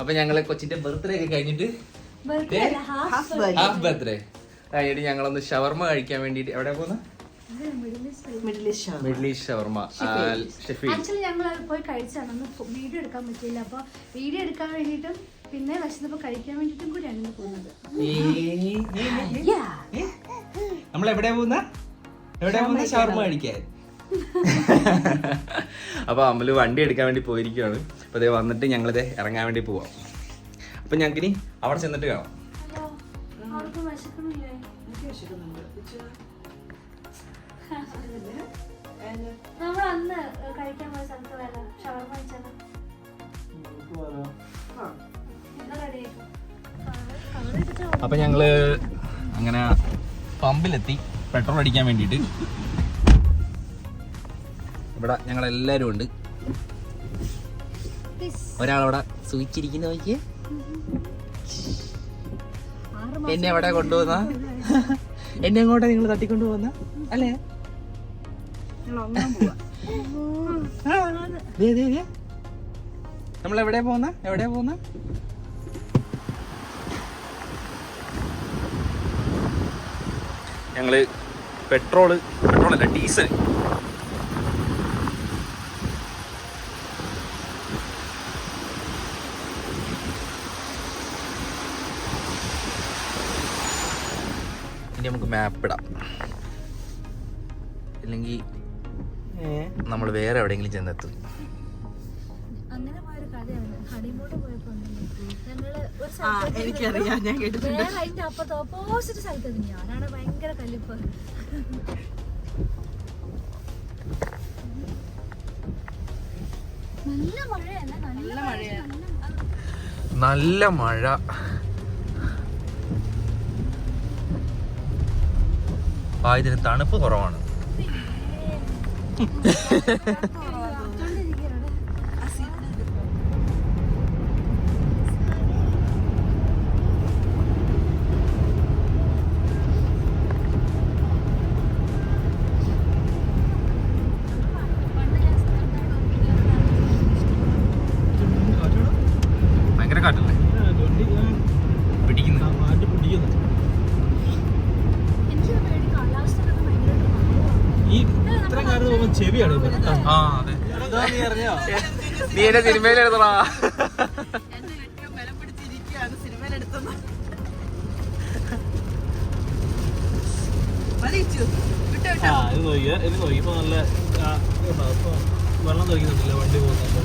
അപ്പൊ ഞങ്ങളെ കൊച്ചിന്റെ ബർത്ത്ഡേ ഒക്കെ കഴിഞ്ഞിട്ട് ഹാഫ് ബർത്ത്ഡേ കഴിഞ്ഞിട്ട് ഞങ്ങളൊന്ന് ഷവർമ കഴിക്കാൻ വേണ്ടിട്ട് എവിടെ പോകുന്ന? Middle East Middle East shawarma. Actually ഞങ്ങൾ അത് പോയി കഴിച്ചാണ് അന്ന് വീഡിയോ എടുക്കാൻ പറ്റിയില്ല. അപ്പൊ വീഡിയോ എടുക്കാൻ വേണ്ടിയിട്ടും പിന്നെ വിശന്നപ്പോ കഴിക്കാൻ വേണ്ടിട്ടും കൂടിയാണ് പോകുന്നത്. നമ്മൾ എവിടെയാ പോകുന്ന എവിടെയാ പോകുന്ന ഷവർമ കഴിക്കാൻ. അപ്പൊ അമ്മൽ വണ്ടി എടുക്കാൻ വേണ്ടി പോയിരിക്കുകയാണ്. അപ്പൊ അതേ വന്നിട്ട് ഞങ്ങളിത് ഇറങ്ങാൻ വേണ്ടി പോവാം. അപ്പൊ ഞങ്ങൾക്ക് ഇനി അവിടെ ചെന്നിട്ട് കാണാം. നമ്മൾ അന്ന് കഴിക്കാൻ പോയ സ്ഥലത്ത് ഷവർമ അപ്പൊ ഞങ്ങൾ അങ്ങനെ പമ്പിലെത്തി. പെട്രോൾ അടിക്കാൻ വേണ്ടിയിട്ട്. ഇവിടെ ഞങ്ങൾ എല്ലാരും ഉണ്ട് ഒരാളവിടെ സൂചിച്ചിരിക്കുന്ന നോക്കിയേ. എന്നെ എവിടെ കൊണ്ടുവന്ന? എന്നെ എങ്ങോട്ടാ നിങ്ങൾ തട്ടിക്കൊണ്ടു പോകുന്ന? അല്ലേ? നമ്മൾ എവിടെ പോകുന്ന? എവിടെ പോകുന്ന? ഞങ്ങൾ പെട്രോൾ പെട്രോൾ അല്ല ഡീസൽ ഇനി നമുക്ക് മാപ്പ് ഇടാം. ഇല്ലെങ്കിൽ നമ്മൾ വേറെ എവിടെയെങ്കിലും ചെന്നെത്തും. എനിക്കറിയാം ഞാൻ കേട്ടിട്ടുണ്ട്. വേറെ അതിന്റെ അപ്പുറത്ത് ഓപ്പോസിറ്റ് സ്ഥലത്ത് ഞാനാണ് ഭയങ്കര നല്ല മഴയല്ല നല്ല മഴയാ നല്ല മഴ. ആ ഇതിന് തണുപ്പ് കുറവാണ്. ഇത് നോക്കി സിനിമയിലെടുത്തടാ നല്ല വെള്ളം തെറിക്കുന്നുണ്ടല്ലോ വണ്ടി പോകുന്നുണ്ട്.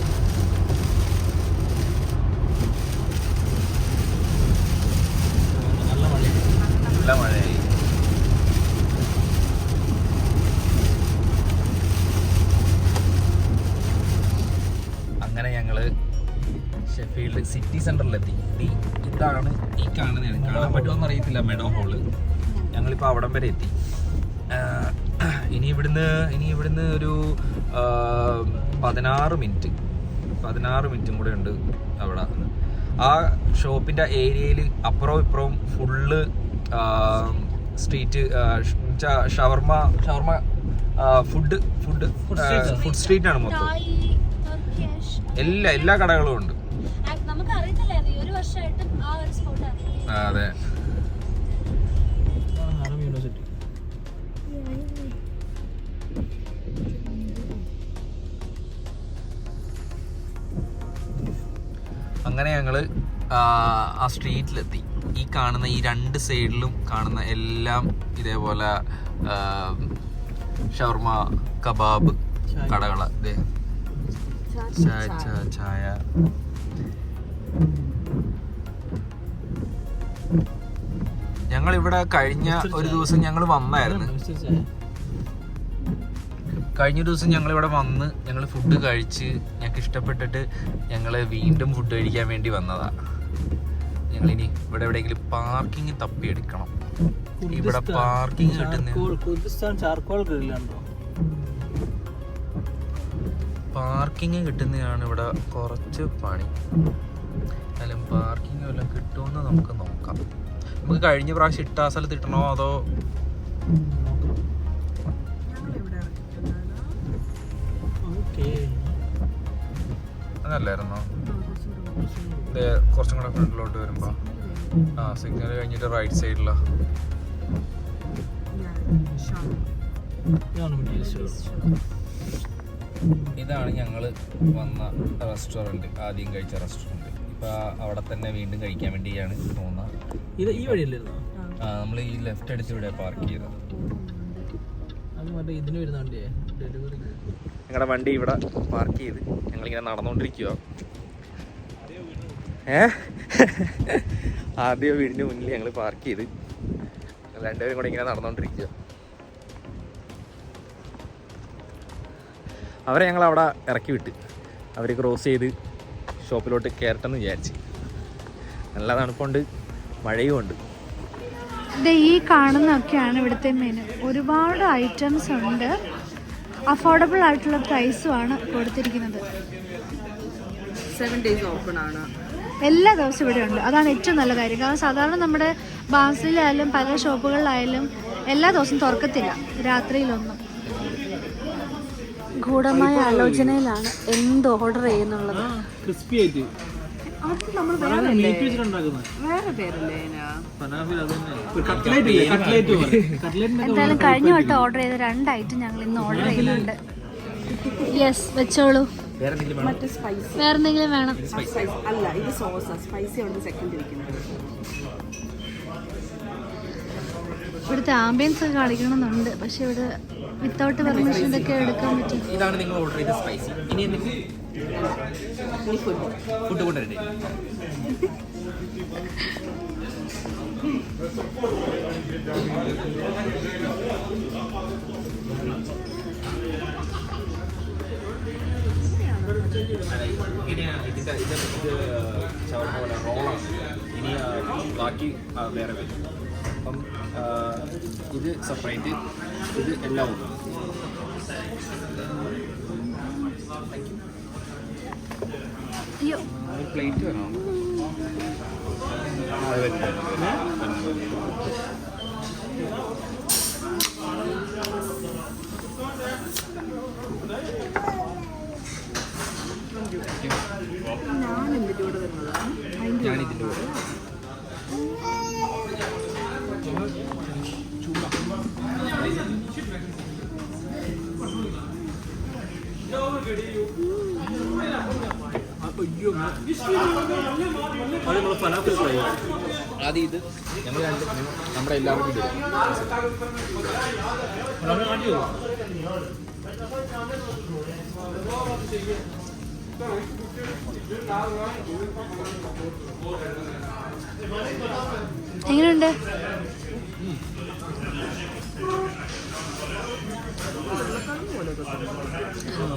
നല്ല മഴയായി അങ്ങനെ ഞങ്ങൾ ഷെഫീൽഡ് സിറ്റി സെന്ററിലെത്തി. ഈ ഇതാണ് ഈ കാണുന്നതാണ്. കാണാൻ പറ്റുമോന്ന് അറിയത്തില്ല മെഡോ ഹോൾ. ഞങ്ങളിപ്പോൾ അവിടം വരെ എത്തി. ഇനി ഇവിടുന്ന് ഇനി ഇവിടുന്ന് ഒരു പതിനാറ് മിനിറ്റ്. പതിനാറ് മിനിറ്റും കൂടെ ഉണ്ട് അവിടെ. ആ ഷോപ്പിന്റെ ഏരിയയിൽ അപ്പുറവും ഇപ്പുറവും full street shawarma shawarma food food food street ആണ്. മൊത്തം. എല്ലാ എല്ലാ കടകളും ഉണ്ട് ആ, നമുക്ക് അറിയത്തില്ലായിരുന്നു ഈ ഒരു വർഷമായിട്ട് ആ ഒരു സ്പോട്ടാണ് ആ, അതെ. അങ്ങനെ ഞങ്ങൾ ആ, സ്ട്രീറ്റിലെത്തി ഈ കാണുന്ന ഈ രണ്ട് സൈഡിലും കാണുന്ന എല്ലാം ഇതേപോലെ ഷവർമ കബാബ് കടകൾ. ദേ. ചായ ചായ. ഞങ്ങൾ ഇവിടെ കഴിഞ്ഞ ഒരു ദിവസം ഞങ്ങൾ വന്നായിരുന്നു. കഴിഞ്ഞ ദിവസം ഞങ്ങൾ ഇവിടെ വന്ന് ഞങ്ങൾ ഫുഡ് കഴിച്ച് ഞങ്ങൾക്ക് ഇഷ്ടപ്പെട്ടിട്ട് ഞങ്ങൾ വീണ്ടും ഫുഡ് കഴിക്കാൻ വേണ്ടി വന്നതാ. ഞങ്ങൾ ഇനി ഇവിടെ എവിടെയെങ്കിലും പാർക്കിംഗ് തപ്പിയെടുക്കണം ഇവിടെ പാർക്കിംഗ് കിട്ടുന്ന. പാർക്കിംഗ് കിട്ടുന്നതാണ് ഇവിടെ കുറച്ച് പണി. എന്നാലും പാർക്കിംഗ് വല്ലതും കിട്ടുമെന്ന് നമുക്ക് നോക്കാം. നമുക്ക് കഴിഞ്ഞ പ്രാവശ്യം ഇട്ട ആ സ്ഥലത്ത് ഇട്ടണോ അതോ? അതല്ലായിരുന്നോ? കുറച്ചും കൂടെ ഫ്രണ്ടിലോട്ട് വരുമ്പോ. ആ സിഗ്നൽ കഴിഞ്ഞിട്ട് റൈറ്റ് സൈഡിലാ ഇതാണ് ഞങ്ങൾ വന്ന റെസ്റ്റോറന്റ് ആദ്യം കഴിച്ച റെസ്റ്റോറന്റ് ഇപ്പോൾ അവിടെ തന്നെ വീണ്ടും കഴിക്കാൻ വേണ്ടിയാണ് തോന്നുന്നത്. ഇത് ഈ വഴിയല്ലായിരുന്നോ നമ്മൾ ഈ ലെഫ്റ്റ് അടിച്ച് ഇവിടെ പാർക്ക് ചെയ്തത്. അത് മറ്റേ ഇതിന് വരുന്ന വണ്ടിയെ? ഡെലിവറി. ഞങ്ങളുടെ വണ്ടി ഇവിടെ പാർക്ക് ചെയ്ത്. ഞങ്ങളിങ്ങനെ നടന്നുകൊണ്ടിരിക്കുക ഏ? ആദ്യം വീടിന്റെ മുന്നിൽ ഞങ്ങൾ പാർക്ക് ചെയ്ത്. രണ്ടുപേരും കൂടെ ഇങ്ങനെ നടന്നുകൊണ്ടിരിക്കുക അവരെ ഞങ്ങൾ അവിടെ ഇറക്കി വിട്ട്. അവർ ക്രോസ് ചെയ്ത് ഷോപ്പിലോട്ട് കയറട്ടെന്ന് വിചാരിച്ച്. നല്ല തണുപ്പുണ്ട്. മഴയും ഉണ്ട് ഈ കാണുന്നൊക്കെയാണ് ഇവിടുത്തെ മെനു ഒരുപാട് ഐറ്റംസ് ഉണ്ട്. അഫോർഡബിൾ ആയിട്ടുള്ള പ്രൈസുമാണ് കൊടുത്തിരിക്കുന്നത്. എല്ലാ ദിവസവും ഇവിടെ ഉണ്ട്. അതാണ് ഏറ്റവും നല്ല കാര്യം. കാരണം സാധാരണ നമ്മുടെ ബാസിലായാലും പല ഷോപ്പുകളിലായാലും എല്ലാ ദിവസവും തുറക്കത്തില്ല. രാത്രിയിലൊന്നും. ഗൂഢമായ ആലോചനയിലാണ് എന്ത് ഓർഡർ ചെയ്യുന്നുള്ളത്. ക്രിസ്പി ആയിട്ട്. അത് നമ്മൾ വേറെ പേരല്ലേ എന്തായാലും കഴിഞ്ഞ വട്ടം ഓർഡർ ചെയ്ത രണ്ടായിട്ട് ഞങ്ങൾ ഇന്ന് ഓർഡർ ചെയ്യുന്നുണ്ട്. യെസ് വെച്ചോളൂ. മറ്റേ സ്പൈസി വേറെ എന്തെങ്കിലും വേണം. സ്പൈസി അല്ല ഇത് സോസാ സ്പൈസി അവിടെ സെക്കൻഡ് ഇരിക്കുന്നത്. ഇവിടുത്തെ ആംബിയൻസ് ഒക്കെ കാണിക്കണമെന്നുണ്ട്. പക്ഷെ ഇവിടെ വിത്തൗട്ട് പെർമിഷൻ ഇതൊക്കെ എടുക്കാൻ പറ്റും. ഇതാണ് നിങ്ങൾ ഓർഡർ ചെയ്ത സ്പൈസി ഇനി ഫുഡ് കൊണ്ടുവരണ്ടേ ഇതിന്റെ ഇത് ഇത് ഷവർമ പോലെ റോളാണ് ഇനി ബാക്കി വേറെ വരും. അപ്പം ഇത് സെപ്പറേറ്റ് ഇത് എല്ലാം ഉണ്ട്. പ്ലേറ്റ് വേണോ? എന്തിന്റെ കൂടെ വരുന്നതാണ് ഞാനിതിന്റെ കൂടെ. അത് ഇത് ഞങ്ങൾ നമ്മുടെ എല്ലാവർക്കും എങ്ങനെയുണ്ട്?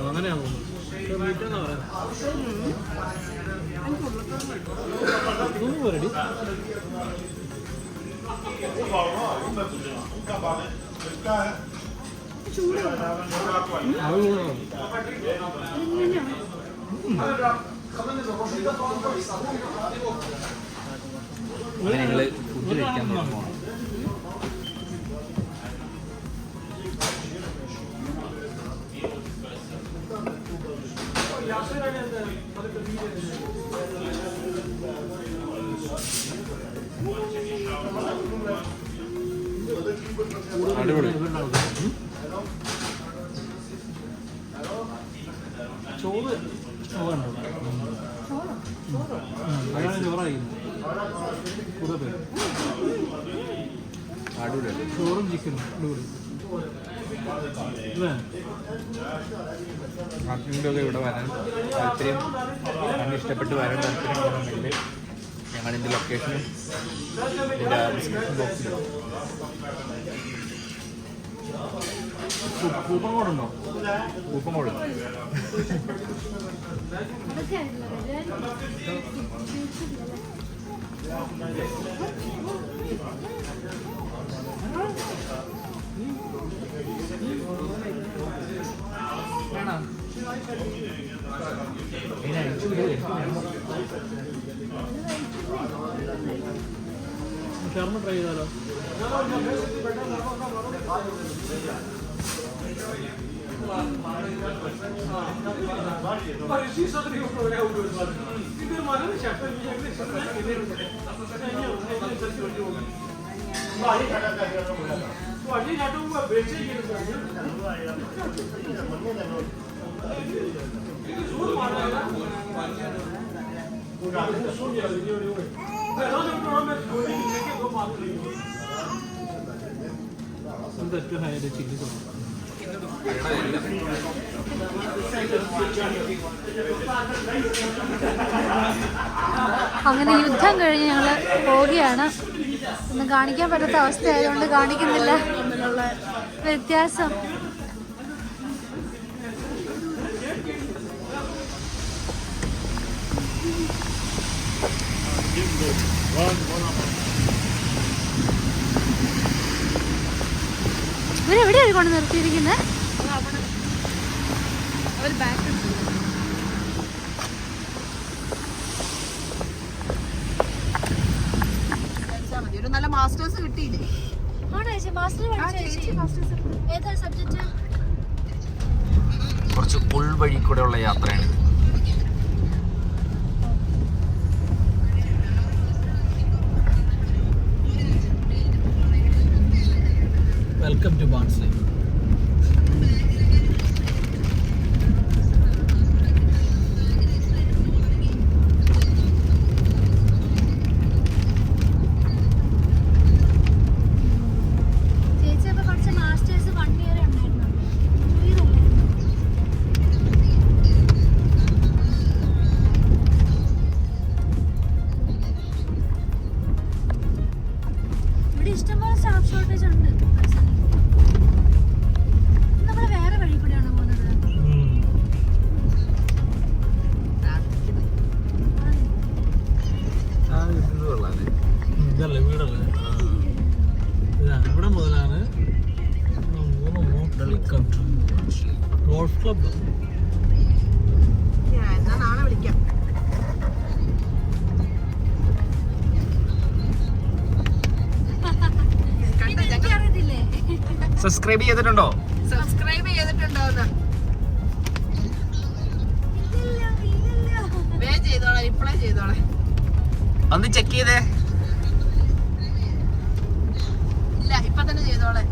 അങ്ങനെയാണോ എന്നാ പറയുന്നത് ഇതൊന്നും പോരടി. അങ്ങനെ ഞങ്ങൾ ഫുഡ് കഴിക്കാൻ തുടങ്ങുമ്പോൾ അടിപൊളി. ചോറ് ചോറുണ്ടോ? അതാണ് ചോറായി കുറേ പേര് ചോറും ചിക്കനും. അടിപൊളി. ആർക്കെങ്കിലുമൊക്കെ ഇവിടെ വരാൻ താല്പര്യം കണ്ട് ഇഷ്ടപ്പെട്ട് വരാൻ താല്പര്യമുണ്ടെങ്കിൽ ഞങ്ങളിന്റെ ലൊക്കേഷനും ഇതിന്റെ ഡിസ്ക്രിപ്ഷൻ ബോക്സിലും കൂപ്പൺ ഷർമ്മ ട്രൈ ചെയ്താലോ ഷട്ടർ അങ്ങനെ യുദ്ധം കഴിഞ്ഞ് ഞങ്ങൾ പോവുകയാണ്. ഒന്നും കാണിക്കാൻ പറ്റാത്ത അവസ്ഥയായതുകൊണ്ട് കാണിക്കുന്നില്ല. വ്യത്യാസം. ഇവരെവിടെയാണ് കൊണ്ട് നിർത്തിയിരിക്കുന്നത് ഒരു നല്ല മാസ്റ്റേഴ്സ് കിട്ടിയില്ലേ? കുറച്ച് ഉൾവഴി കൂടെയുള്ള യാത്രയാണ് welcome to Barnsley staff shortage ഉണ്ട് നമ്മൾ വേറെ വഴി കൂടെയാണ് പോകുന്നത് ഇതല്ലേ വീടല്ലേ? ഇതാ ഇവിടെ മുതലാണ്. Golf club. സബ്സ്ക്രൈബ് ചെയ്തിട്ടുണ്ടോ? സബ്സ്ക്രൈബ് ചെയ്തിട്ടുണ്ടോന്ന്? ചെയ്തോളെ റിപ്ലൈ ചെയ്തോളെ. ഒന്ന് ചെക്ക് ചെയ്തേ. ഇല്ല ഇപ്പൊ തന്നെ ചെയ്തോളെ.